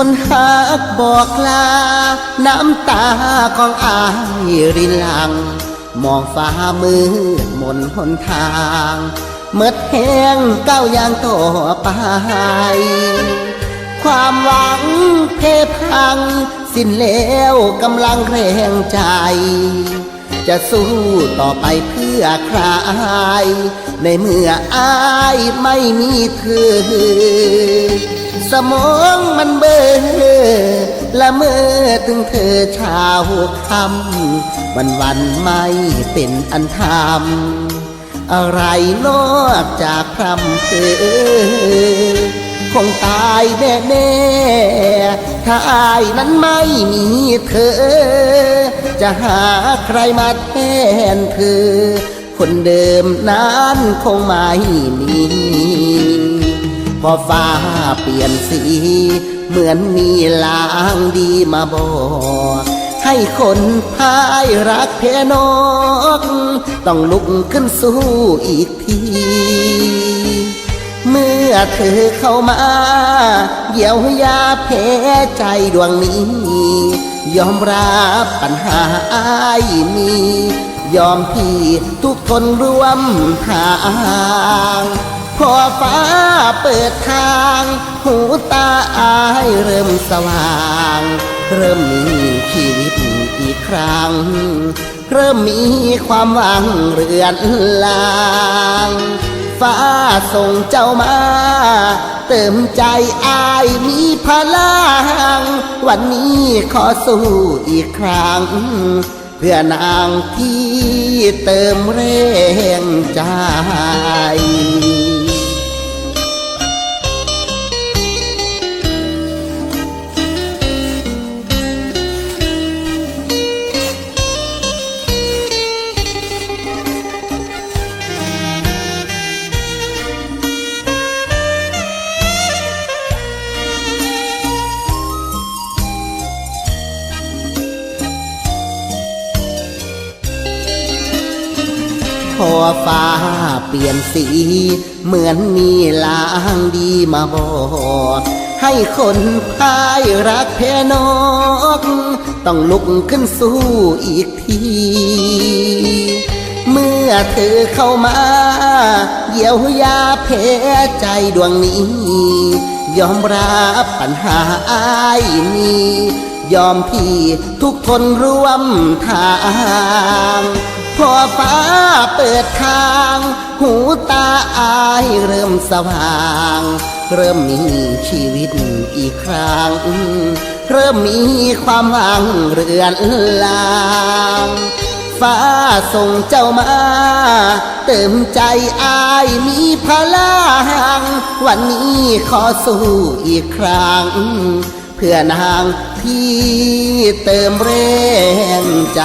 คนหักบอกลา น้ำตาของอายรินหลัง มองฟ้ามืดมนหนทางเมื่อแห้งก้าวอย่างต่อไป ความหวังเพพัง สิ้นแล้วกำลังแรงใจ จะสู้ต่อไปเพื่อใคร ในเมื่ออายไม่มีเธอ สมองมันเบลอละเมื่อถึงเธอช้าคำวันวันไม่เป็นอันทำอะไรนอกจากพรำเพอคงตายแน่แน่ๆถ้าอายนั้นไม่มีเธอ จะหาใครมาแทนเธอ คนเดิมนั้นคงไม่มีพอฟ้าเปลี่ยนสี เหมือนมีลางดีมาบอกให้คนพายรักเพนก ต้องลุกขึ้นสู้อีกที เมื่อเธอเข้ามาเยียวยาแผลใจดวงนี้ ยอมรับปัญหาอายมี ยอมพี่ทุกทนร่วมทางพอฟ้าเปิดทาง หูตาอายเริ่มสว่าง เริ่มมีชีวิตอีกครั้ง เริ่มมีความหวังเรือนลางฟ้าส่งเจ้ามา เติมใจอายมีพลัง วันนี้ขอสู้อีกครั้ง เพื่อนางที่เติมแรงใจ พอฟ้าเปลี่ยนสี เหมือนมีลางดีมาบอกให้คนพายรักแพ้นกต้องลุกขึ้นสู้อีกที เมื่อเธอเข้ามา เยียวยาแผลใจดวงนี้ ยอมรับปัญหาอายมี ยอมพี่ทุกทนร่วมทาง พอฟ้าเปิดทาง หูตาอายเริ่มสว่าง เริ่มมีชีวิตอีกครั้ง เริ่มมีความหวังเรือนลาง ฟ้าส่งเจ้ามา เติมใจอายมีพลัง วันนี้ขอสู้อีกครั้ง เพื่อนางที่เติมแรงใจ